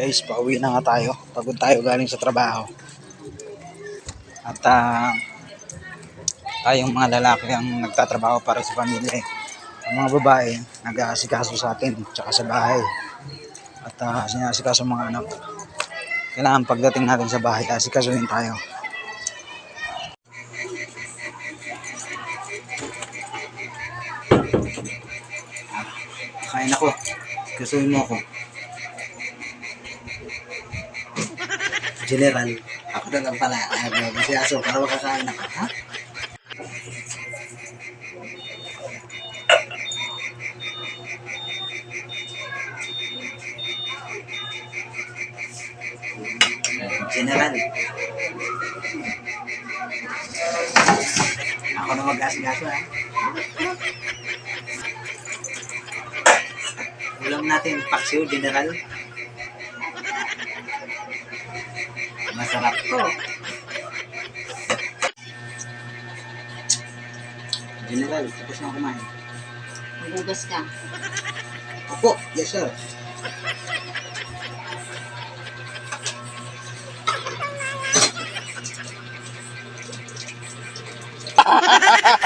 guys, pauwi na nga tayo. Pagod tayo galing sa trabaho. At ah, tayong mga lalaki ang nagtatrabaho para sa pamilya. eh. Ang mga babae, nag-aasikaso sa atin, tsaka sa bahay. At uh, sinasikaso mga anak. Kailangan pagdating natin sa bahay, asikasuhin tayo. Kain ako. Kasuhin mo ako. General. Ako na lang pala. Ay, kasi aso, para makakain ako. Ha? General. Ako na mag-gas-gaso ha. Ulam natin, paksiw, General. Masarap to. General, tapos na kumain. Magugas ka. Opo, yes sir.